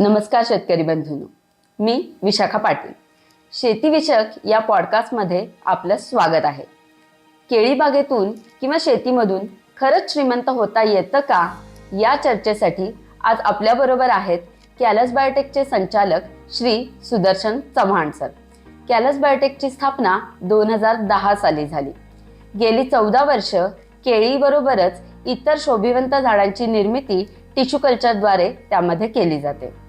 नमस्कार शेतकरी बंधूंनो. मी विशाखा पाटील. शेतीविषयक या पॉडकास्टमध्ये आपलं स्वागत आहे. केळीबागेतून किंवा शेतीमधून खरंच श्रीमंत होता येतं का या चर्चेसाठी आज आपल्याबरोबर आहेत कॅलस बायोटेकचे संचालक श्री सुदर्शन चव्हाण सर. कॅलस बायोटेकची स्थापना दोन हजार दहा साली झाली. गेली चौदा वर्ष केळीबरोबरच इतर शोभिवंत झाडांची निर्मिती टिश्यू कल्चरद्वारे त्यामध्ये केली जाते.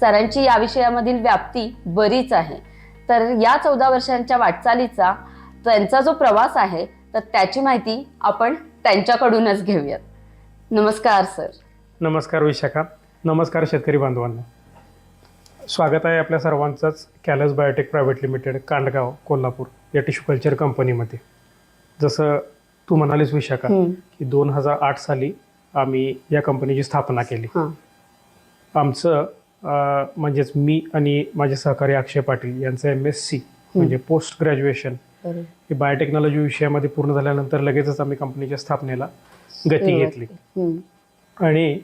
सरांची या विषयामधील व्याप्ती बरीच आहे. तर या चौदा वर्षांच्या वाटचालीचा त्यांचा जो प्रवास आहे तर त्याची माहिती आपण त्यांच्याकडूनच घेऊयात. नमस्कार सर. नमस्कार विशाखा. नमस्कार शेतकरी बांधवांना. स्वागत आहे आपल्या सर्वांचंच Callus biotech private limited Kandgaon Kolhapur या टिश्यू कल्चर कंपनीमध्ये. जसं तू म्हणालीस विशाखा. की दोन हजार आठ साली आम्ही या कंपनीची स्थापना केली. आमचं म्हणजेच मी आणि माझे सहकारी अक्षय पाटील यांचं एम एस सी म्हणजे पोस्ट ग्रॅज्युएशन हे बायोटेक्नॉलॉजी विषयामध्ये पूर्ण झाल्यानंतर लगेचच आम्ही कंपनीच्या स्थापनेला गती घेतली. आणि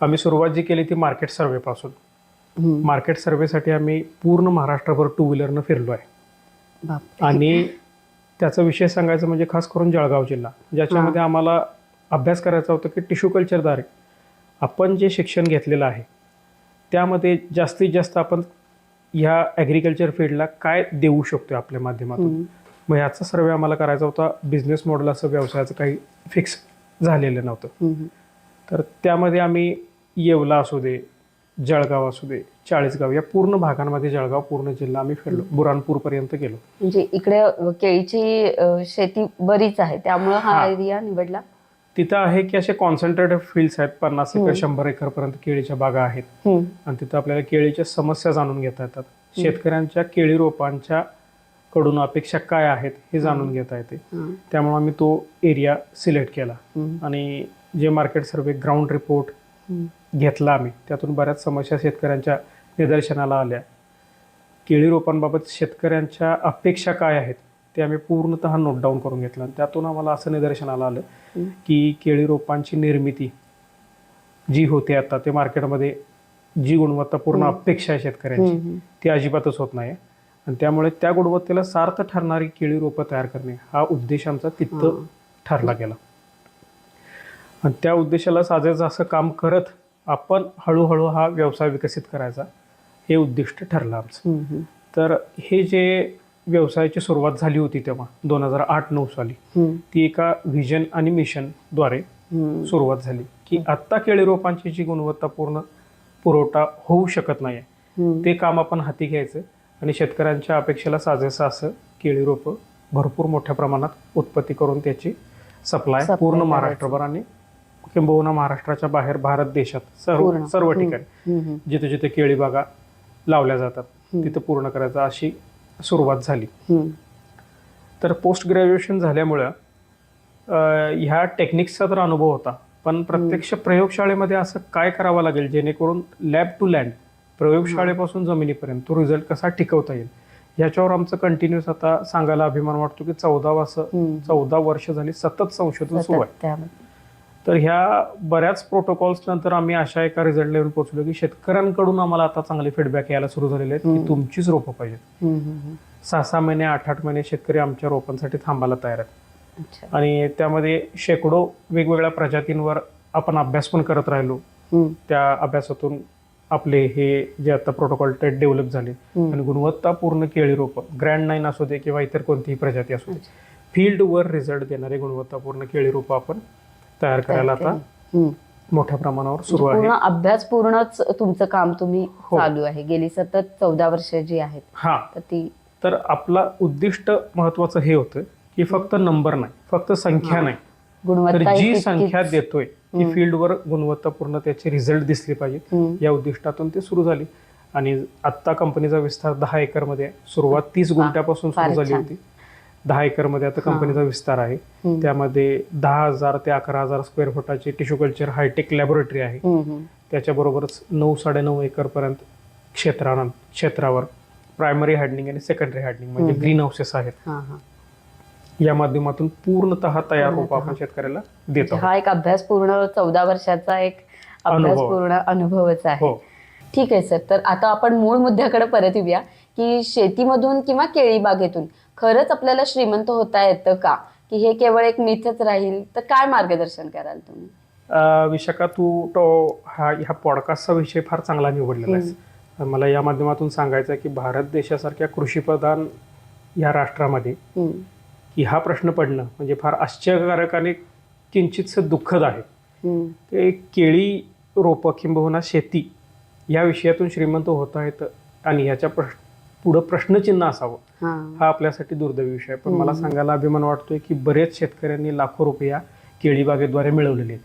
आम्ही सुरुवात जी केली ती मार्केट सर्वेपासून. मार्केट सर्वेसाठी आम्ही पूर्ण महाराष्ट्रभर टू व्हीलरनं फिरलो आहे. आणि त्याचा विषय सांगायचं म्हणजे खास करून जळगाव जिल्हा ज्याच्यामध्ये आम्हाला अभ्यास करायचा होता की टिश्यू कल्चरद्वारे आपण जे शिक्षण घेतलेलं आहे त्यामध्ये जास्तीत जास्त आपण ह्या ॲग्रिकल्चर फील्डला काय देऊ शकतो आपल्या माध्यमातून. मग ह्याचा सर्वे आम्हाला करायचा होता. बिझनेस मॉडेल असं व्यवसायाचं काही फिक्स झालेलं नव्हतं. तर त्यामध्ये आम्ही येवला असू दे जळगाव असू दे चाळीसगाव या पूर्ण भागांमध्ये जळगाव पूर्ण जिल्हा आम्ही फिरलो. बुरानपूरपर्यंत गेलो. म्हणजे इकडे केळीची शेती बरीच आहे. त्यामुळे हा. एरिया निवडला. तिथं आहे की असे कॉन्सन्ट्रेटेड फील्ड्स आहेत पन्नास एकर शंभर एकरपर्यंत केळीच्या बागा आहेत. आणि तिथं आपल्याला केळीच्या समस्या जाणून घेता येतात शेतकऱ्यांच्या केळी रोपांच्या कडून अपेक्षा काय आहेत हे जाणून घेता येते. त्यामुळे आम्ही तो एरिया सिलेक्ट केला. आणि जे मार्केट सर्वे ग्राउंड रिपोर्ट. घेतला आम्ही त्यातून बऱ्याच समस्या शेतकऱ्यांच्या निदर्शनाला आल्या केळी रोपांबाबत शेतकऱ्यांच्या अपेक्षा काय आहेत ते आम्ही पूर्णतः नोट डाऊन करून घेतलं आणि त्यातून आम्हाला असं निदर्शनाला आलं. की केळी रोपांची निर्मिती जी होते आता ते मार्केटमध्ये जी गुणवत्तापूर्ण अपेक्षा आहे शेतकऱ्यांची. ती अजिबातच होत नाही आणि त्यामुळे त्या गुणवत्तेला सार्थ ठरणारी केळी रोपं तयार करणे हा उद्देश आमचा तिथं ठरला गेला आणि त्या उद्देशाला साजायचं असं काम करत आपण हळूहळू हा व्यवसाय विकसित करायचा हे उद्दिष्ट ठरलं आमचं. तर हे जे व्यवसायाची सुरुवात झाली होती तेव्हा दोन हजार आठ नऊ साली. ती एका व्हिजन आणि मिशनद्वारे. सुरुवात झाली की आत्ता केळी रोपांची जी गुणवत्तापूर्ण पुरवठा होऊ शकत नाही. ते काम आपण हाती घ्यायचं आणि शेतकऱ्यांच्या अपेक्षेला साजेसं असं केळी रोपं भरपूर मोठ्या प्रमाणात उत्पत्ती करून त्याची सप्लाय पूर्ण. महाराष्ट्रभर आणि किंबहुना महाराष्ट्राच्या बाहेर भारत देशात सर्व. सर्व. ठिकाणी. जिथे जिथे केळी बागा लावल्या जातात. तिथं पूर्ण करायचं अशी सुरुवात झाली. तर पोस्ट ग्रॅज्युएशन झाल्यामुळं ह्या टेक्निक्सचा तर अनुभव होता. पण प्रत्यक्ष प्रयोगशाळेमध्ये असं काय करावं लागेल? जेणेकरून लॅब टू लँड प्रयोगशाळेपासून जमिनीपर्यंत तो रिझल्ट कसा टिकवता येईल? ह्याच्यावर आमचं कंटिन्युअस आता सांगायला अभिमान वाटतो की चौदा हम्म. चौदा वर्ष झाली सतत संशोधन सुरू आहे. तर ह्या बऱ्याच प्रोटोकॉल्स नंतर आम्ही अशा एका रिझल्ट लेवल पोहोचलो की शेतकऱ्यांकडून आम्हाला आता चांगले फीडबॅक यायला सुरू झालेले आहेत की तुमचीच रोपं पाहिजेत. सहा सहा महिने आठ आठ महिने शेतकरी आमच्या रोपांसाठी थांबायला तयार आहेत. आणि त्यामध्ये शेकडो वेगवेगळ्या प्रजातींवर आपण अभ्यास पण करत राहिलो. त्या अभ्यासातून आपले हे जे आता प्रोटोकॉल ते डेव्हलप झाले. आणि गुणवत्तापूर्ण केळी रोपं ग्रँड नाईन असू दे किंवा इतर कोणतीही प्रजाती असू दे फील्डवर रिझल्ट देणारे गुणवत्तापूर्ण केळी रोपं आपण तयार करायला आता हम्म. मोठ्या प्रमाणावर सुरू आहे. पूर्ण अभ्यास पूर्णच तुमचं काम तुम्ही हो. चालू आहे. गेली सतत चौदा वर्ष जी आहेत हा. तर ती तर आपला उद्दिष्ट महत्वाचं हे होतं की फक्त नंबर नाही फक्त संख्या नाही. तर गुणवत्ता जी संख्या देतोय ती फील्डवर गुणवत्तापूर्ण त्याचे रिझल्ट दिसले पाहिजेत हम्म. या उद्दिष्टातून ते सुरू झाली. आणि आत्ता कंपनीचा विस्तार दहा एकरमध्ये आहे. सुरुवात तीस गुंठ्यापासून सुरू झाली छान. होती. दहा एकरमध्ये आता कंपनीचा विस्तार आहे. त्यामध्ये दहा हजार ते अकरा हजार स्क्वेअर फुटाची टिश्यू कल्चर हायटेक लॅबोरेटरी आहे. त्याच्याबरोबरच नऊ साडेनऊ एकर पर्यंत क्षेत्रानं क्षेत्रावर प्रायमरी हार्डनिंग आणि सेकंडरी हार्डनिंग म्हणजे ग्रीन हाऊसेस आहेत. हा हा. या माध्यमातून पूर्णतः तयार रोप आपण शेतकऱ्याला देतो. म्हणजे हा एक अभ्यास पूर्ण चौदा वर्षाचा एक अभ्यास अनुभव. पूर्ण अनुभवच आहे. हो. ठीक आहे सर. तर आता आपण मूळ मुद्द्याकडे परत येऊया की शेतीमधून किंवा केळी बागेतून खरंच आपल्याला श्रीमंत होता येतं का? की हे केवळ एक मिथच राहील तर काय मार्गदर्शन कराल तुम्ही? विशाखा तू तो हा ह्या पॉडकास्टचा विषय फार चांगला निवडलेला आहे मला या माध्यमातून सांगायचं आहे की भारत देशासारख्या कृषीप्रधान या राष्ट्रामध्ये की हा प्रश्न पडणं म्हणजे फार आश्चर्यकारक आणि किंचितसं दुःखद आहे. ते केळी रोपं किंबहुना शेती या विषयातून श्रीमंत होता येतं आणि ह्याच्या प्रश्न पुढं प्रश्नचिन्ह असावं. हा. आपल्यासाठी दुर्दैवी विषय आहे. पण मला सांगायला अभिमान वाटतोय की बरेच शेतकऱ्यांनी लाखो रुपये या केळी बागेद्वारे मिळवलेले आहेत.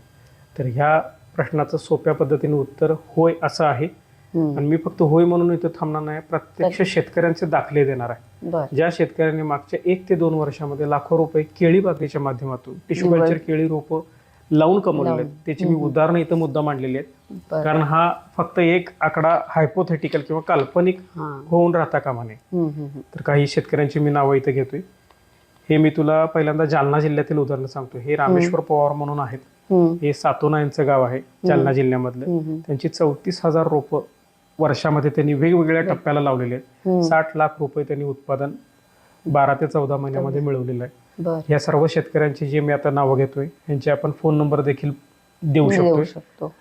तर ह्या प्रश्नाचं सोप्या पद्धतीने उत्तर होय असं आहे. हम्म, आणि मी फक्त होय म्हणून इथं थांबणार नाही. प्रत्यक्ष शेतकऱ्यांचे दाखले देणार आहे. बर. ज्या शेतकऱ्यांनी मागच्या एक ते दोन वर्षामध्ये लाखो रुपये केळी बागेच्या माध्यमातून टिश्यू कल्चर केळी रोपं लावून कमवलेले आहेत. त्याची मी उदाहरणं इथं मुद्दा मांडलेली आहेत. कारण हा फक्त एक आकडा हायपोथेटिकल किंवा काल्पनिक होऊन राहता कामा नये. तर काही शेतकऱ्यांची मी नावं इथं घेतोय. हे मी तुला पहिल्यांदा जालना जिल्ह्यातील उदाहरण सांगतो हे रामेश्वर पवार म्हणून आहेत. हे सातोना यांचं गाव आहे जालना जिल्ह्यामधलं. त्यांची चौतीस हजार रोपं वर्षामध्ये त्यांनी वेगवेगळ्या टप्प्याला लावलेली आहेत. साठ लाख रुपये त्यांनी उत्पादन बारा ते चौदा महिन्यामध्ये मिळवलेलं आहे. बर. या सर्व शेतकऱ्यांची जे मी आता नावं घेतोय यांचे आपण फोन नंबर देखील देऊ शकतो.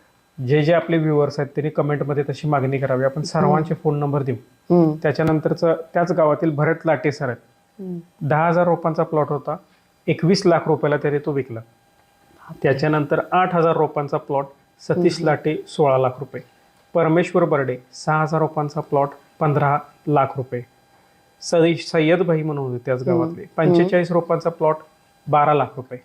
जे जे आपले व्ह्युअर्स आहेत त्यांनी कमेंटमध्ये तशी मागणी करावी. आपण सर्वांचे फोन नंबर देऊ. हम्म, त्याच्यानंतरचं त्याच गावातील भरत लाटे सर आहेत. हम्म. दहा हजार रोपांचा प्लॉट होता. एकवीस लाख रुपयाला त्याने तो विकला. त्याच्यानंतर आठ हजार रोपांचा प्लॉट सतीश लाटे सोळा लाख रुपये. परमेश्वर बर्डे सहा हजार रोपांचा प्लॉट पंधरा लाख रुपये. सई सय्यद भाई म्हणून होते त्याच गावातले. पंचेचाळीस रोपांचा प्लॉट बारा लाख रुपये.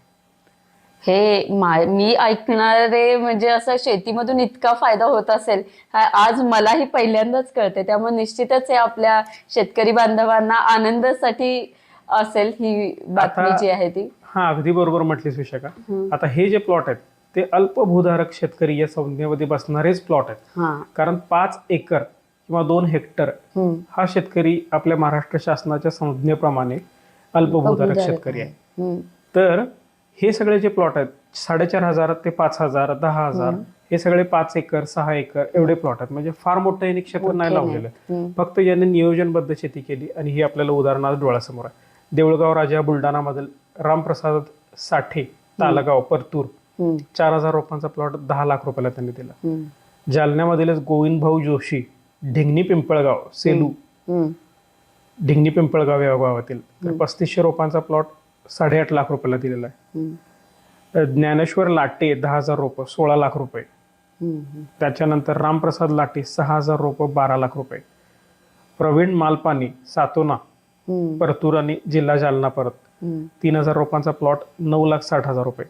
हे मा- मी ऐकणारे म्हणजे असं शेतीमधून इतका फायदा होत असेल हा आज मलाही पहिल्यांदाच कळते त्यामुळे निश्चितच हे आपल्या शेतकरी बांधवांना आनंदासाठी असेल ही बातमी आता- जी आहे ती. हा अगदी बरोबर म्हटलीस विशाखा. हम्म. आता हे जे प्लॉट आहेत ते अल्पभूधारक शेतकरी या संज्ञेमध्ये बसणारेच प्लॉट आहेत. हा. कारण पाच एकर किंवा दोन हेक्टर. हा शेतकरी आपल्या महाराष्ट्र शासनाच्या संज्ञेप्रमाणे अल्पभूधारक शेतकरी आहे. तर हे सगळे जे प्लॉट आहेत साडेचार हजार ते पाच हजार दहा हजार हे सगळे पाच एकर सहा एकर एवढे प्लॉट आहेत म्हणजे फार मोठं यांनी क्षेत्र नाही लावलेलं. फक्त यांनी नियोजनबद्ध शेती केली आणि ही आपल्याला उदाहरण आज डोळ्यासमोर आहे देऊळगाव राजा बुलढाणामधील रामप्रसाद साठे तालगाव परतूर. चार हजार रोपांचा प्लॉट दहा लाख रुपयाला त्यांनी दिला. जालन्यामधीलच गोविंद भाऊ जोशी ढिंगणी पिंपळगाव सेलू. ढिंगणी पिंपळगाव या गावातील तर पस्तीसशे रोपांचा प्लॉट साडेआठ लाख रुपयाला दिलेला आहे. तर ज्ञानेश्वर लाटे दहा हजार रोपं सोळा लाख रुपये. त्याच्यानंतर रामप्रसाद लाटे सहा हजार रोपं बारा लाख रुपये प्रवीण मालपानी सातोना. परतूर आणि जिल्हा जालना परत. तीन हजार रोपांचा प्लॉट नऊ लाख साठ हजार रुपये.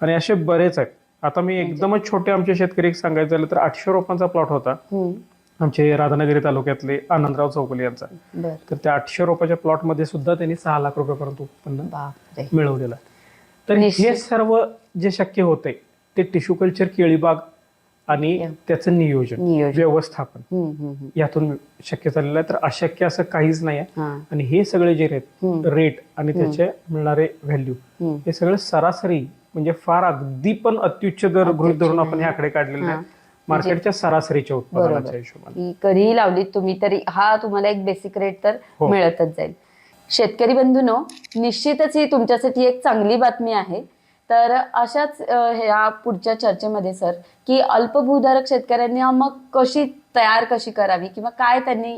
आणि असे बरेच आहेत आता मी एकदमच छोटे आमचे शेतकरी सांगायचं झालं तर आठशे रोपांचा प्लॉट होता. आमचे राधानगरी तालुक्यातले आनंदराव चौगुले यांचा बर तर त्या आठशे रोपाच्या प्लॉटमध्ये सुद्धा त्यांनी सहा लाख रुपयापर्यंत उत्पन्न बापरे मिळवलेलं आहे तर निश्चित. हे सर्व जे शक्य होते ते टिश्यू कल्चर केळीबाग आणि या. त्याचं नियोजन नियोजन व्यवस्थापन हम्म. हम्म. हम्म. यातून शक्य झालेलं आहे तर अशक्य असं काहीच नाही आहे हा आणि हे सगळे जे रेट हम्म. रेट आणि त्याचे मिळणारे व्हॅल्यू हम्म. हे सगळं सरासरी म्हणजे फार अगदी पण अत्युच्च दर गृहित धरून आपण हे आकडे काढलेले आहेत मार्केटच्या सरासरीच्या उत्पादनाच्या हिशोबाने. कधीही लावली तुम्ही तरी हा तुम्हाला एक बेसिक रेट तर हो. मिळतच जाईल. शेतकरी बंधूनो निश्चितच ही तुमच्यासाठी एक चांगली बातमी आहे. तर अशाच ह्या पुढच्या चर्चेमध्ये सर की अल्पभूधारक शेतकऱ्यांनी मग कशी तयार कशी करावी किंवा काय त्यांनी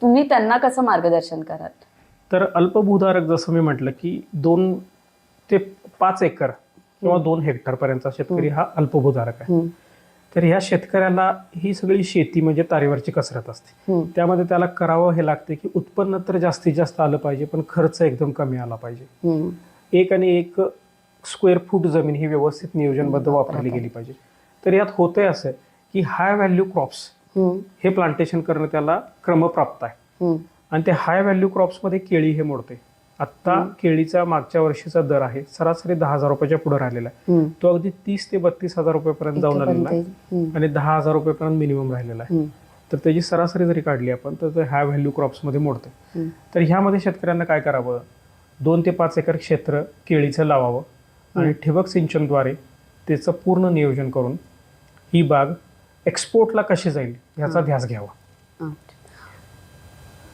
तुम्ही त्यांना कसं मार्गदर्शन कराल? तर अल्पभूधारक जसं मी म्हटलं की दोन ते पाच एकर किंवा दोन हेक्टर पर्यंतचा शेतकरी हा अल्पभूधारक आहे. तर ह्या शेतकऱ्याला ही सगळी शेती म्हणजे तारेवरची कसरत असते. त्यामध्ये त्याला करावं हे लागते की उत्पन्न तर जास्तीत जास्त आलं पाहिजे पण खर्च एकदम कमी आला पाहिजे. एक आणि एक स्क्वेअर फूट जमीन ही व्यवस्थित नियोजनबद्ध वापरली गेली पाहिजे. तर यात होतंय असं की हाय व्हॅल्यू क्रॉप्स हे प्लांटेशन करणं त्याला क्रमप्राप्त आहे. आणि ते हाय व्हॅल्यू क्रॉप्समध्ये केळी हे मोडते आत्ता केळीचा मागच्या वर्षीचा दर आहे सरासरी दहा हजार रुपयाच्या पुढे राहिलेला आहे. तो अगदी तीस ते बत्तीस हजार रुपयापर्यंत जाऊन आलेला आहे. आणि दहा हजार रुपयापर्यंत मिनिमम राहिलेला आहे. तर त्याची सरासरी जरी काढली आपण तर हाय व्हॅल्यू क्रॉप्समध्ये मोडते. तर ह्यामध्ये शेतकऱ्यांना काय करावं? दोन ते पाच एकर क्षेत्र केळीचं लावावं आणि ठिबक सिंचनद्वारे त्याचं पूर्ण नियोजन करून ही बाग एक्सपोर्टला कशी जाईल याचा ध्यास घ्यावा.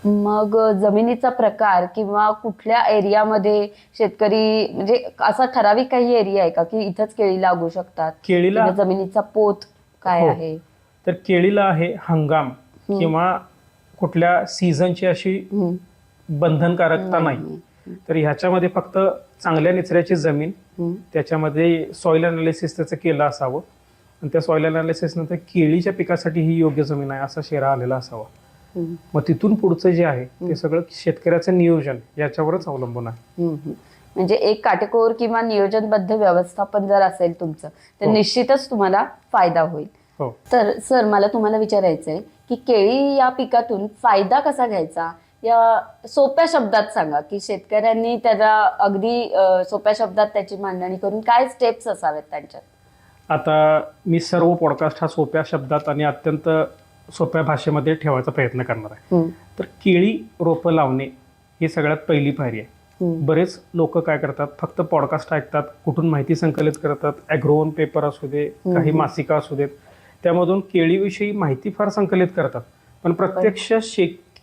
मग जमिनीचा प्रकार किंवा कुठल्या एरियामध्ये शेतकरी म्हणजे असा ठराविक काही एरिया आहे का की इथंच केळी लागू शकतात केळीला किंवा जमिनीचा पोत काय हो. आहे तर केळीला आहे हंगाम किंवा कुठल्या सीझनची अशी हम्म. बंधनकारकता नाही. तर ह्याच्यामध्ये फक्त चांगल्या निचऱ्याची जमीन हम्म. त्याच्यामध्ये सॉइल अनालिसिस त्याचं केलं असावं आणि त्या सॉइल अनालिसिस नंतर केळीच्या पिकासाठी ही योग्य जमीन आहे असा शेरा आलेला असावा. मग तिथून पुढचं जे आहे ते सगळं शेतकऱ्याचं नियोजन याच्यावरच अवलंबून आहे. म्हणजे एक काटेकोर किंवा नियोजनबद्ध व्यवस्थापन जर असेल तुमचं तर हो. निश्चितच तुम्हाला फायदा होईल. हो. तर सर मला तुम्हाला विचारायचं आहे की केळी या पिकातून फायदा कसा घ्यायचा? या सोप्या शब्दात सांगा की शेतकऱ्यांनी त्याला अगदी सोप्या शब्दात त्याची मांडणी करून काय स्टेप्स असावेत त्यांच्यात? आता मी सर्व पॉडकास्ट हा सोप्या शब्दात आणि अत्यंत सोप्या भाषेमध्ये ठेवायचा प्रयत्न करणार आहे. तर केळी रोपं लावणे ही सगळ्यात पहिली पायरी आहे. बरेच लोक काय करतात फक्त पॉडकास्ट ऐकतात कुठून माहिती संकलित करतात ॲग्रोवन पेपर असू दे काही मासिका असू देत त्यामधून केळीविषयी माहिती फार संकलित करतात. पण प्रत्यक्ष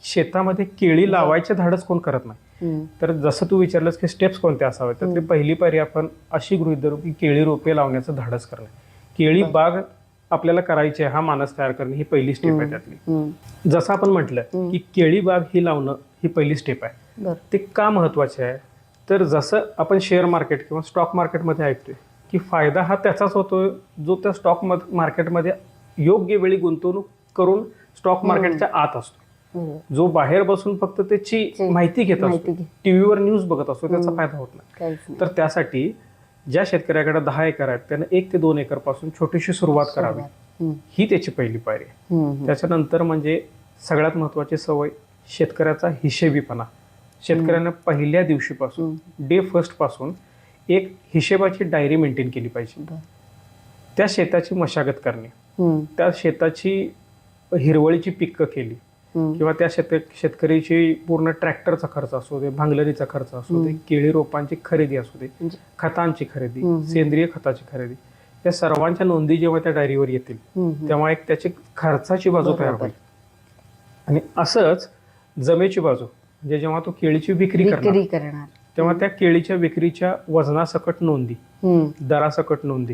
शेतामध्ये केळी लावायचे धाडस कोण करत नाही. तर जसं तू विचारलंस की स्टेप्स कोणते असावेत तर ते पहिली पायरी आपण अशी गृहीत धरू की केळी रोपे लावण्याचं धाडस करणे. केळी बाग आपल्याला करायची आहे हा मानस तयार करणे ही पहिली स्टेप आहे त्यातली. जसं आपण म्हटलं की केळी बाग ही लावणं ही पहिली स्टेप आहे. ते का महत्त्वाचे आहे? तर जसं आपण शेअर मार्केट किंवा स्टॉक मार्केटमध्ये ऐकतोय की फायदा हा त्याचाच होतोय जो त्या स्टॉक मार्केटमध्ये योग्य वेळी गुंतवणूक करून स्टॉक मार्केटच्या आत असतो. जो बाहेर बसून फक्त त्याची माहिती घेत असतो. टीव्हीवर न्यूज बघत असतो त्याचा फायदा होत नाही. तर त्यासाठी ज्या शेतकऱ्याकडे दहा एकर आहेत त्यानं एक ते दोन एकरपासून छोटीशी सुरुवात करावी. ही त्याची पहिली पायरी आहे. त्याच्यानंतर म्हणजे सगळ्यात महत्वाची सवय शेतकऱ्याचा हिशेबीपणा. शेतकऱ्यानं पहिल्या दिवशीपासून डे फर्स्टपासून एक हिशेबाची डायरी मेंटेन केली पाहिजे. त्या शेताची मशागत करणे. त्या शेताची हिरवळीची पिकं केली. किंवा त्या शेत शेतकरीची पूर्ण ट्रॅक्टरचा खर्च असू दे भांगलरीचा खर्च असू दे केळी रोपांची खरेदी असू दे म्हणजे खतांची खरेदी. सेंद्रिय खताची खरेदी या सर्वांच्या नोंदी जेव्हा त्या डायरीवर येतील. तेव्हा एक त्याची खर्चाची बाजू तयार. होईल आणि असंच जमेची बाजू म्हणजे जेव्हा तो केळीची विक्री करणार तेव्हा त्या केळीच्या विक्रीच्या वजनासकट नोंदी दरासकट नोंदी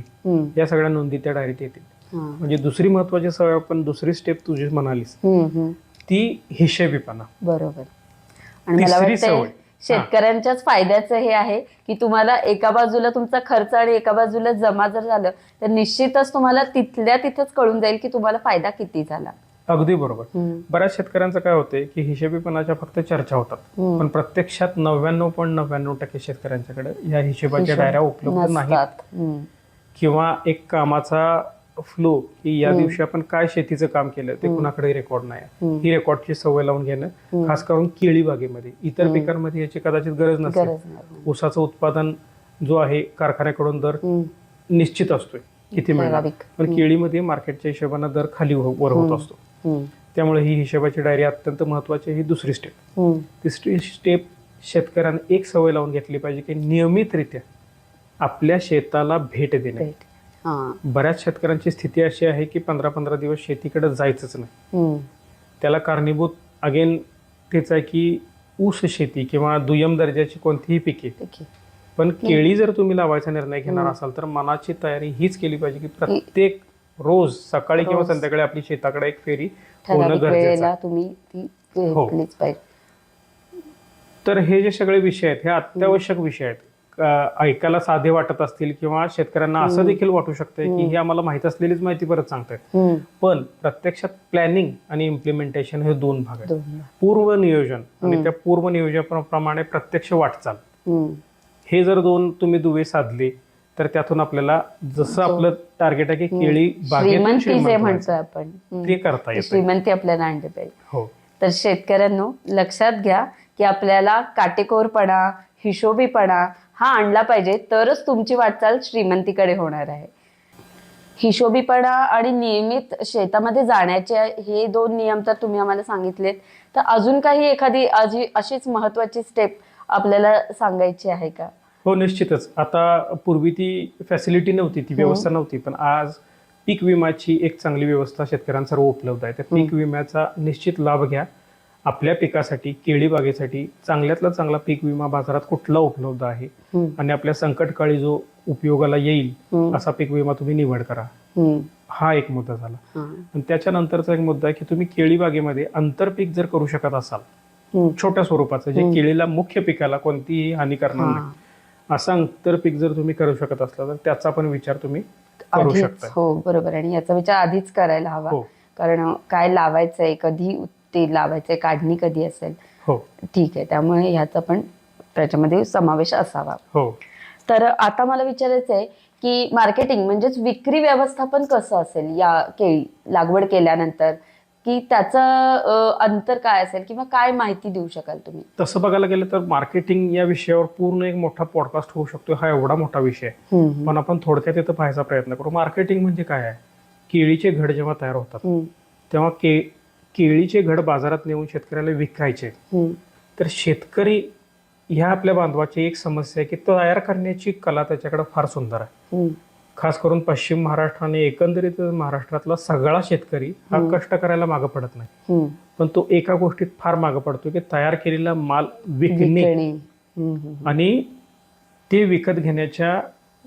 या सगळ्या नोंदी त्या डायरीत येतील. म्हणजे दुसरी महत्वाची सवय आपण दुसरी स्टेप तुझी म्हणालीस. ती हिशेबीपणा. बरोबर. आणि मला तिसरी वाटतं. शेतकऱ्यांच्याच फायद्याचं हे आहे की तुम्हाला एका बाजूला तुमचा खर्च आणि एका बाजूला जमा जर झालं तर निश्चितच तुम्हाला तिथल्या तिथंच कळून जाईल की तुम्हाला फायदा किती झाला. अगदी बरोबर. हम्म, बऱ्याच शेतकऱ्यांचं काय होतंय की हिशेबीपणाच्या फक्त चर्चा होतात. हम्म. पण प्रत्यक्षात नव्याण्णव पॉईंट नव्याण्णव टक्के शेतकऱ्यांच्याकडे या हिशेबाच्या हिशोब डायऱ्या उपलब्ध नाहीत. नसतात. हम्म, किंवा एक कामाचा फ्लो की या दिवशी आपण काय शेतीचं काम केलं ते कुणाकडे रेकॉर्ड नाही. ही रेकॉर्डची सवय लावून घेणं खास करून केळी बागेमध्ये. इतर पिकांमध्ये याची कदाचित गरज नसते. ऊसाचं उत्पादन जो आहे कारखान्याकडून दर निश्चित असतोय किती मिळणार. पण केळीमध्ये मार्केटच्या हिशोबाने दर खाली हो- वर होत असतो. त्यामुळे ही हिशोबाची डायरी अत्यंत महत्वाची ही दुसरी स्टेप तिसरी स्टेप शेतकऱ्याने एक सवय लावून घेतली पाहिजे की नियमितरित्या आपल्या शेताला भेट देणे. बऱ्याच शेतकऱ्यांची स्थिती अशी आहे की पंधरा पंधरा दिवस शेतीकडे जायचंच नाही. त्याला कारणीभूत अगेन तेच आहे की ऊस शेती किंवा दुय्यम दर्जाची कोणतीही पिके. पण केळी जर तुम्ही लावायचा निर्णय घेणार असाल तर मनाची तयारी हीच केली पाहिजे की प्रत्येक रोज सकाळी किंवा. संध्याकाळी आपली शेताकडे एक फेरी होणं गरजेचं हो. तर हे जे सगळे विषय आहेत हे अत्यावश्यक विषय आहेत. ऐकायला साधे वाटत असतील किंवा शेतकऱ्यांना असं देखील वाटू शकतंय की हे आम्हाला माहीत असलेलीच माहिती परत सांगतायत हम्म, पण प्रत्यक्षात प्लॅनिंग आणि इम्प्लिमेंटेशन हे दोन भाग आहेत. पूर्व नियोजन आणि त्या पूर्व नियोजनाप्रमाणे प्रत्यक्ष वाटचाल. हे जर दोन तुम्ही दुवे साधले तर त्यातून आपल्याला जसं आपलं टार्गेट आहे की केळी म्हणतोय आपण. ते करता येतं श्रीमंती आपल्याला आणली पाहिजे. हो. तर शेतकऱ्यांनो लक्षात घ्या की आपल्याला काटेकोरपणा हिशोबीपणा हा आणला पाहिजे तरच तुमची वाटचाल श्रीमंतीकडे होणार आहे. हिशोबीपणा आणि नियमित शेतामध्ये जाण्याचे हे दोन नियम तर तुम्ही आम्हाला सांगितलेत. तर अजून काही एखादी अजी अशीच महत्वाची स्टेप आपल्याला सांगायची आहे का? हो निश्चितच. आता पूर्वी ती फॅसिलिटी नव्हती ती व्यवस्था नव्हती. पण आज पीक विमाची एक चांगली व्यवस्था शेतकऱ्यांसर्व उपलब्ध आहे. त्या पीक विम्याचा निश्चित लाभ घ्या. आपल्या पिकासाठी केळी बागेसाठी चांगल्यातला चांगला पीक विमा बाजारात कुठला उपलब्ध आहे? आणि आपल्या संकटकाळी जो उपयोगाला येईल असा पीक विमा तुम्ही निवड करा. हा एक मुद्दा झाला. आणि त्याच्यानंतरचा एक मुद्दा आहे की तुम्ही केळी बागेमध्ये आंतरपीक जर करू शकत असाल छोट्या स्वरूपाचं जे. केळीला मुख्य पिकाला कोणतीही हानी करणार नाही. असं आंतरपीक जर तुम्ही करू शकत असला तर त्याचा पण विचार तुम्ही करू शकता हो बरोबर. आणि याचा विचार आधीच करायला हवा. हो. कारण काय लावायचंय कधी ते लावायचंय काढणी कधी असेल? हो. ठीक आहे. त्यामुळे ह्याचा पण त्याच्यामध्ये समावेश असावा. हो. तर आता मला विचारायचं आहे की मार्केटिंग म्हणजेच विक्री व्यवस्थापन कसं असेल? या केळी लागवड केल्यानंतर की त्याचं अंतर काय असेल किंवा काय माहिती देऊ शकाल तुम्ही? तसं बघायला गेलं तर मार्केटिंग या विषयावर पूर्ण एक मोठा पॉडकास्ट होऊ शकतो. हा एवढा मोठा विषय पण आपण थोडक्यात इथं पाहायचा प्रयत्न करू. मार्केटिंग म्हणजे काय आहे? केळीचे घड जेव्हा तयार होतात तेव्हा के केळीचे घड बाजारात नेऊन शेतकऱ्याला विकायचे. तर शेतकरी ह्या आपल्या बांधवाची एक समस्या आहे की तयार करण्याची कला त्याच्याकडे फार सुंदर आहे. खास करून पश्चिम महाराष्ट्र आणि एकंदरीत महाराष्ट्रातला सगळा शेतकरी हा. कष्ट करायला मागं पडत नाही. पण तो एका गोष्टीत फार मागं पडतो की तयार केलेला माल विकणे. आणि ते विकत घेण्याच्या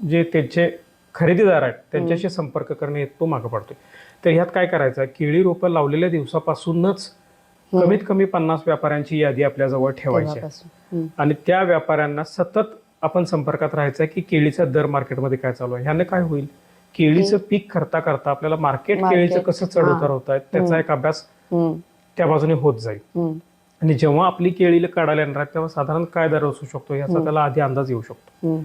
जे त्यांचे खरेदीदार आहेत त्यांच्याशी संपर्क करणे तो मागं पडतोय. तर ह्यात काय करायचं? केळी रोपं लावलेल्या दिवसापासूनच हम्म. कमीत कमी पन्नास व्यापाऱ्यांची यादी आपल्याजवळ ठेवायची आहे. आणि त्या व्यापाऱ्यांना सतत आपण संपर्कात राहायचं की केळीचा दर मार्केटमध्ये काय चालू आहे? ह्याने काय होईल? केळीचं पीक करता करता आपल्याला मार्केट केळीचं कसं चढ हा. उतार होत आहे? त्याचा. एक अभ्यास त्या बाजूने होत जाईल. आणि जेव्हा आपली केळीला काढायला येणार तेव्हा साधारण काय दर असू शकतो? याचा. त्याला आधी अंदाज येऊ शकतो.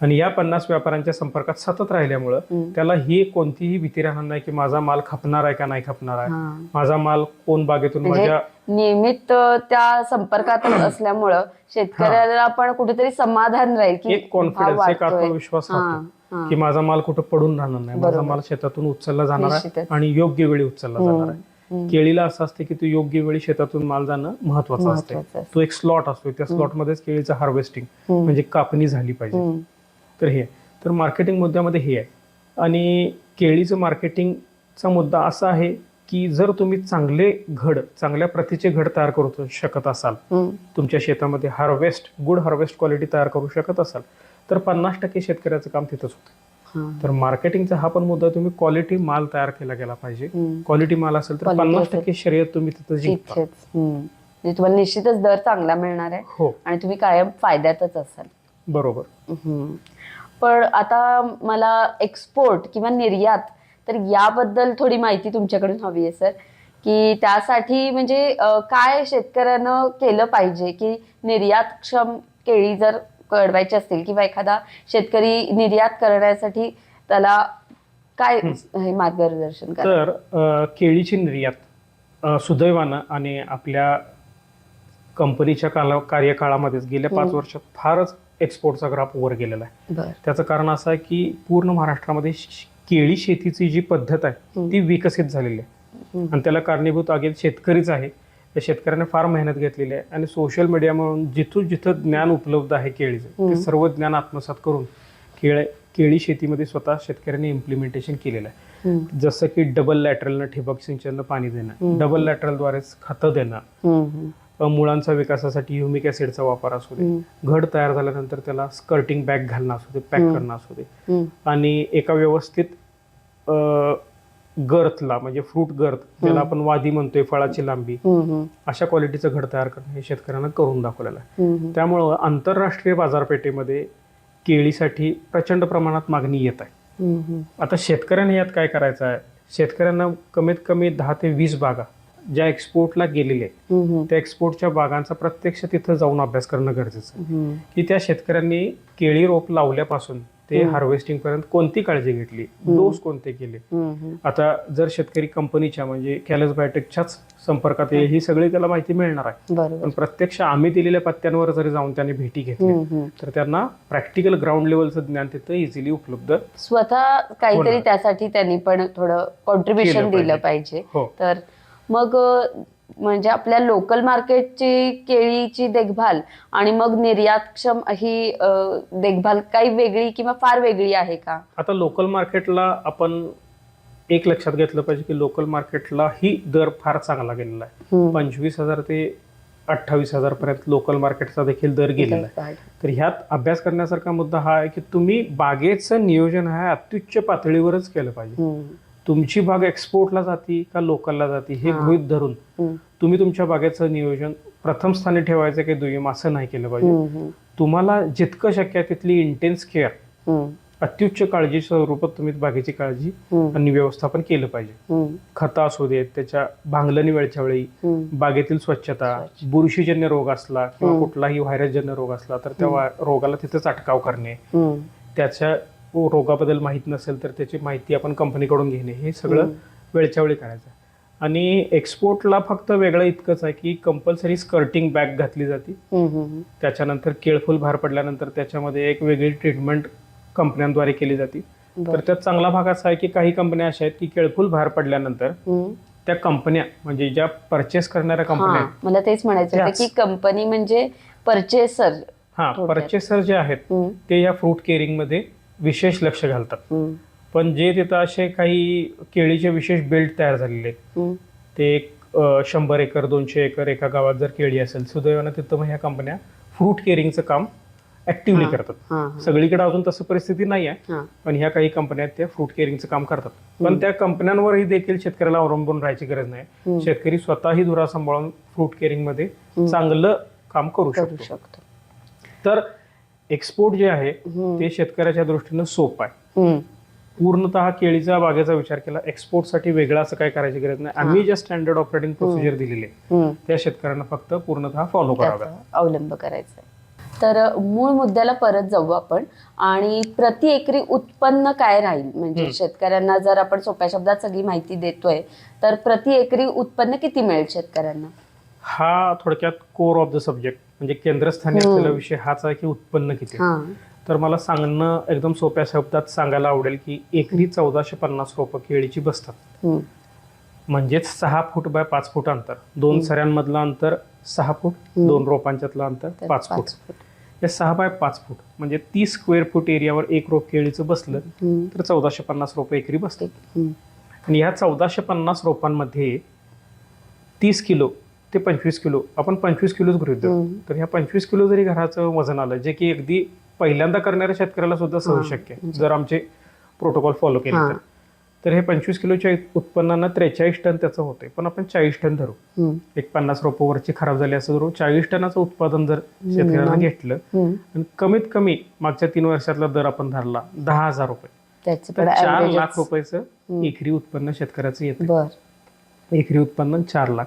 आणि या पन्नास व्यापाऱ्यांच्या संपर्कात सतत राहिल्यामुळं. त्याला ही कोणतीही भीती राहणार नाही की माझा माल खपणार आहे का नाही खपणार आहे. माझा माल कोण बागेतून म्हणजे माझ्या नियमित त्या संपर्कात असल्यामुळं शेतकऱ्याला पण कुठेतरी समाधान राहील की एक कॉन्फिडन्स एक. आत्मविश्वास. की माझा माल कुठं पडून राहणार नाही माझा. माल शेतातून उचलला जाणार आहे. आणि योग्य वेळी उचलला जाणार आहे. केळीला असं असते की तू योग्य वेळी शेतातून माल जाणं महत्वाचं असते. तो एक स्लॉट असतो त्या स्लॉट मध्येच केळीचं हार्वेस्टिंग. म्हणजे कापणी झाली पाहिजे तर हे तर मार्केटिंग मुद्द्यामध्ये हे आहे. आणि केळीचं मार्केटिंगचा मुद्दा असा आहे की जर तुम्ही चांगले घड चांगल्या प्रतीचे घड तयार करू शकत असाल तुमच्या शेतामध्ये हार्वेस्ट गुड हार्वेस्ट क्वालिटी तयार करू शकत असाल तर पन्नास टक्के शेतकऱ्याचं काम तिथंच होतं. तर मार्केटिंगचा हा पण मुद्दा तुम्ही क्वालिटी माल तयार केला गेला पाहिजे. क्वालिटी माल असेल तर पन्नास. टक्के शर्यत तुम्ही तिथं जिंकता. म्हणजे तुम्हाला निश्चितच दर चांगला मिळणार आहे. हो. आणि तुम्ही कायम फायद्यातच असाल. बरोबर. पण आता मला एक्सपोर्ट किंवा निर्यात तर याबद्दल थोडी माहिती तुमच्याकडून हवी आहे सर की त्यासाठी म्हणजे काय शेतकऱ्यानं केलं पाहिजे की निर्यातक्षम केळी जर कळवायची असतील किंवा एखादा शेतकरी निर्यात करण्यासाठी त्याला काय हे मार्गदर्शन तर केळीची निर्यात सुदैवानं आणि आपल्या कंपनीच्या काला कार्यकाळामध्येच गेल्या पाच. वर्षात फारच एक्सपोर्टचा ग्राफ वर गेलेला आहे त्याचं कारण असं आहे की पूर्ण महाराष्ट्रामध्ये केळी शेतीची जी पद्धत आहे. ती विकसित झालेली आहे. आणि त्याला कारणीभूत अगेन शेतकरीच आहे त्या शेतकऱ्याने फार मेहनत घेतलेली आहे आणि सोशल मीडिया म्हणून जिथून जिथं ज्ञान उपलब्ध आहे केळीचं. ते सर्व ज्ञान आत्मसात करून केळे केळी शेतीमध्ये स्वतः शेतकऱ्यांनी इम्प्लिमेंटेशन केलेलं आहे. जसं की डबल लॅटरलनं ठिबक सिंचननं पाणी देणं. डबल लॅटरलद्वारे खतं देणं मुळांचा विकासासाठी ह्युमिक ऍसिडचा वापर असू दे. घड तयार झाल्यानंतर त्याला स्कर्टिंग बॅग घालणं असू दे पॅक. करणं असू दे. आणि एका व्यवस्थित गर्थला म्हणजे फ्रूट गर्थ ज्याला आपण वादी म्हणतोय फळाची लांबी. अशा क्वालिटीचं घड तयार करणं हे शेतकऱ्यांना करून दाखवलेलं आहे. त्यामुळं आंतरराष्ट्रीय बाजारपेठेमध्ये केळीसाठी प्रचंड प्रमाणात मागणी येत आहे. आता शेतकऱ्यांनी यात काय करायचं आहे शेतकऱ्यांना कमीत कमी दहा ते वीस बागा ज्या एक्सपोर्टला आहेत हम्म. त्या एक्सपोर्टच्या बागांचा प्रत्यक्ष तिथं जाऊन अभ्यास करणं गरजेचं आहे. की त्या शेतकऱ्यांनी केळी रोप लावल्यापासून ते. हार्वेस्टिंग पर्यंत कोणती काळजी घेतली डोस कोणते केले. आता जर शेतकरी कंपनीच्या म्हणजे कॅलस बायोटेकच्याच संपर्कात येईल ही सगळी त्याला माहिती मिळणार आहे पण प्रत्यक्ष आम्ही दिलेल्या पत्त्यांवर जरी जाऊन त्यांनी भेटी घेतली. तर त्यांना प्रॅक्टिकल ग्राउंड लेवलचं ज्ञान तिथं इझिली उपलब्ध स्वतः काहीतरी. त्यासाठी त्यांनी पण थोडं कॉन्ट्रीब्युशन दिलं पाहिजे. पाहिजे हो तर मग म्हणजे आपल्या लोकल मार्केटची केळीची देखभाल आणि मग निर्यातक्षम ही देखभाल काही वेगळी किंवा फार वेगळी आहे का? आता लोकल मार्केटला आपण एक लक्षात घेतलं पाहिजे की लोकल मार्केटलाही दर फार चांगला गेलेला आहे. पंचवीस हजार ते अठ्ठावीस हजार पर्यंत लोकल मार्केटचा देखील दर गेलेला आहे. तर ह्यात अभ्यास करण्यासारखा मुद्दा हा आहे की तुम्ही बागेचं नियोजन आहे अत्युच्च पातळीवरच केलं पाहिजे. तुमची बाग एक्सपोर्टला जाती का लोकलला जाती हे. गृहीत धरून. तुम्ही तुमच्या बागेचं नियोजन प्रथम स्थानी ठेवायचं की दुय्यम असं नाही केलं पाहिजे. तुम्हाला जितकं शक्य आहे तिथली इंटेन्स केअर. अत्युच्च काळजी स्वरूपात तुम्ही बागेची काळजी. आणि व्यवस्थापन केलं पाहिजे. खतं असू देत त्याच्या भांगलणी वेळच्या वेळी. बागेतील स्वच्छता स्वच्छ. बुरशीजन्य रोग असला किंवा. कुठलाही व्हायरसजन्य रोग असला तर त्या रोगाला तिथेच अटकाव करणे. त्याच्या रोगाबद्दल माहीत नसेल तर त्याची माहिती आपण कंपनीकडून घेणे हे सगळं. वेळच्या वेळी करायचं आणि एक्सपोर्टला फक्त वेगळं इतकंच आहे की कंपल्सरी स्कर्टिंग बॅग घातली जाते. त्याच्यानंतर केळफुल बाहेर पडल्यानंतर त्याच्यामध्ये एक वेगळी ट्रीटमेंट कंपन्यांद्वारे केली जाते तर. त्यात चांगला भाग असा आहे की काही कंपन्या अशा आहेत की केळफुल बाहेर पडल्यानंतर. त्या कंपन्या म्हणजे ज्या परचेस करणाऱ्या कंपन्या मला तेच म्हणायचं. की कंपनी म्हणजे परचेसर हा. परचेसर जे आहेत ते या फ्रूट केअरिंगमध्ये विशेष लक्ष घालतात. पण जे तिथं असे काही केळीचे विशेष बेल्ट तयार झालेले आहेत ते एक शंभर एकर दोनशे एकर एका गावात जर केळी असेल सुदैवानं तिथं मग ह्या कंपन्या फ्रूट केअरिंगचं काम ऍक्टिव्हली. करतात. सगळीकडे अजून तसं परिस्थिती नाही आहे पण ह्या काही कंपन्या त्या फ्रूट केअरिंगचं काम करतात. पण त्या कंपन्यांवरही देखील शेतकऱ्याला अवलंबून राहायची गरज नाही. शेतकरी स्वतःही धुरा सांभाळून फ्रूट केअरिंगमध्ये चांगलं काम करू शकतो. तर एक्सपोर्ट जे आहे. ते शेतकऱ्याच्या दृष्टीनं सोपं आहे. पूर्णतः केळीचा बागेचा विचार केला एक्सपोर्टसाठी वेगळं असं काय करायची गरज नाही आम्ही ज्या स्टँडर्ड ऑपरेटिंग प्रोसिजर दिलेली आहे. त्या शेतकऱ्यांना फक्त पूर्णतः फॉलो त्याचा अवलंब करायचा आहे. तर मूळ मुद्द्याला परत जाऊ आपण आणि प्रति एकरी उत्पन्न काय राहील म्हणजे. शेतकऱ्यांना जर आपण सोप्या शब्दात सगळी माहिती देतोय तर प्रति एकरी उत्पन्न किती मिळेल शेतकऱ्यांना हा थोडक्यात कोर ऑफ द सब्जेक्ट म्हणजे केंद्रस्थानी. असलेला विषय हाच आहे की उत्पन्न किती. हा तर मला सांगणं एकदम सोप्या शब्दात सांगायला आवडेल की एकरी चौदाशे पन्नास रोपं केळीची बसतात हम्म. म्हणजेच सहा फूट बाय पाच फूट अंतर दोन सऱ्यांमधलं अंतर सहा फूट. दोन रोपांच्यातलं अंतर तर पाच फूट हे सहा बाय पाच फूट म्हणजे तीस स्क्वेअर फूट एरियावर एक रोप केळीचं बसलं. तर चौदाशे पन्नास रोपं एकरी बसतात. आणि ह्या चौदाशे पन्नास रोपांमध्ये तीस किलो ते पंचवीस किलो. आपण पंचवीस किलोच गृहीत धरू. तर ह्या पंचवीस किलो जरी घराचं वजन आलं जे की अगदी पहिल्यांदा करणाऱ्या शेतकऱ्याला सुद्धा सहज. शक्य जर आमचे प्रोटोकॉल फॉलो केले. तर. तर हे पंचवीस किलोच्या उत्पन्नानं त्रेचाळीस टन त्याचं होते पण आपण चाळीस टन धरू. एक पन्नास रोपं वरची खराब झाली असं धरू. चाळीस टनाचं उत्पादन जर शेतकऱ्यांना घेतलं. आणि कमीत कमी मागच्या तीन वर्षातला दर आपण धरला दहा हजार रुपये. चार. लाख रुपयाचं एकरी उत्पन्न शेतकऱ्याचं येतं एकरी उत्पन्न चार लाख.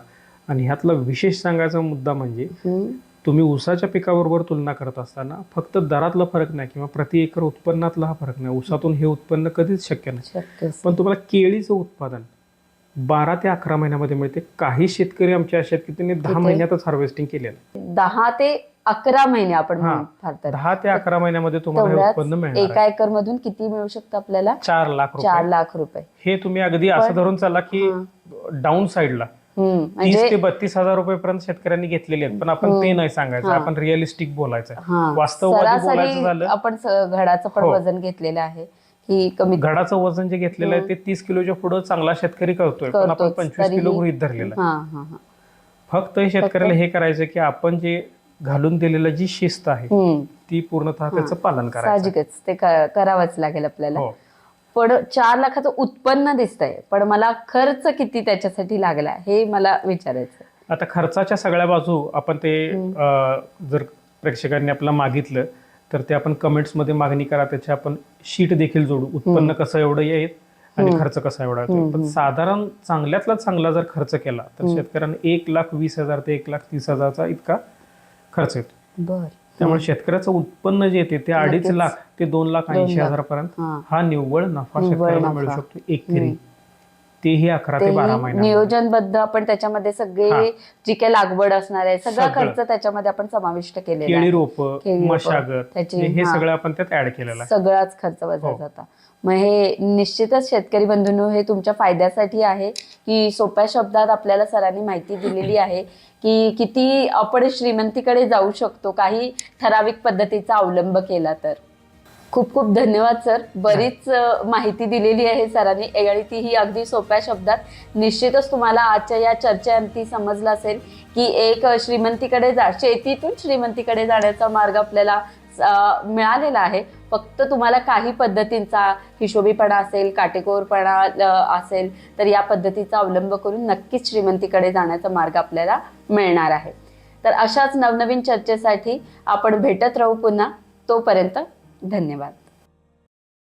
आणि ह्यातला विशेष सांगायचा मुद्दा म्हणजे. तुम्ही ऊसाच्या पिकाबरोबर तुलना करत असताना फक्त दरातला फरक नाही किंवा प्रति एकर उत्पन्नातला हा फरक नाही ऊसातून हे उत्पन्न कधीच शक्य नाही पण तुम्हाला केळीचं उत्पादन बारा ते अकरा महिन्यामध्ये मिळते काही शेतकरी आमचे असे आहेत की त्यांनी दहा? महिन्यातच हार्वेस्टिंग केलेलं. दहा ते अकरा महिने आपण दहा ते अकरा महिन्यामध्ये तुम्हाला उत्पन्न मिळणार एका. एकर मधून किती मिळू शकतं आपल्याला चार लाख चार रुपये लाख रुपये हे तुम्ही अगदी असं धरून चाला की डाऊन साईडला. तीस म्हणजे ते बत्तीस हजार रुपये पर्यंत शेतकऱ्यांनी घेतलेले आहेत पण आपण ते नाही सांगायचं. आपण रिअलिस्टिक बोलायचं. वास्तववादी बोलायचं झालं आपण घडाचं पण हो. वजन घेतलेलं आहे ही कमी घडाचं वजन जे घेतलेलं आहे ते तीस किलोच्या पुढे चांगला शेतकरी करतोय पण आपण. पंचवीस किलो गृहित धरलेलं आहे. फक्त हे शेतकऱ्याला हे करायचं की आपण जे घालून दिलेलं जी शिस्त आहे. ती पूर्णतः त्याचं पालन करायचं ते क- करावंच लागेल आपल्याला हो पण चार लाखाचं उत्पन्न दिसतंय. पण मला खर्च किती त्याच्यासाठी लागला हे मला विचारायचं आता खर्चाच्या सगळ्या बाजू आपण ते अं, जर प्रेक्षकांनी आपल्याला मागितलं तर ते आपण कमेंट्समध्ये मागणी करा त्याची आपण शीट देखील जोडू. उत्पन्न कसं एवढं येईल आणि खर्च कसा एवढा येतो पण साधारण चांगल्यातला चांगला जर खर्च केला तर शेतकऱ्यांना एक लाख वीस हजार ते एक लाख तीस हजारचा इतका खर्च येतो. बर. त्यामुळे शेतकऱ्याचं उत्पन्न जे येते ते अडीच. लाख ते दोन लाख ऐंशी. हजारापर्यंत हा निव्वळ नफा शेतकऱ्याला मिळू. शकतो एकरी तेही अकरा ते बारा महिना नियोजनबद्ध आपण त्याच्यामध्ये. सगळे जी काही लागवड असणार आहे सगळा सगळं. खर्च त्याच्यामध्ये आपण समाविष्ट केलेला केळी आहे रोप केळी रोपं, मशागत त्याची- हे- हे हा. सगळं आपण त्यात ऍड केलेलं आहे सगळाच खर्च हो. जाता मग हे निश्चितच शेतकरी बंधूंनो हे तुमच्या फायद्यासाठी आहे की सोप्या शब्दात आपल्याला सरांनी माहिती दिलेली आहे की किती आपण श्रीमंतीकडे जाऊ शकतो काही ठराविक पद्धतीचा अवलंब केला तर खूप खूप धन्यवाद सर. बरीच माहिती दिलेली आहे सरांनी. आणि तीही अगदी सोप्या शब्दात. निश्चितच तुम्हाला आजच्या या चर्चेअंती समजलं असेल की एक श्रीमंतीकडे जा शेतीतून श्रीमंतीकडे जाण्याचा मार्ग आपल्याला मिळालेला आहे. फक्त तुम्हाला काही पद्धतींचा हिशोबीपणा असेल काटेकोरपणा असेल तर या पद्धतीचा अवलंब करून नक्कीच श्रीमंतीकडे जाण्याचा मार्ग आपल्याला मिळणार आहे. तर अशाच नवनवीन चर्चेसाठी आपण भेटत राहू पुन्हा. तोपर्यंत धन्यवाद.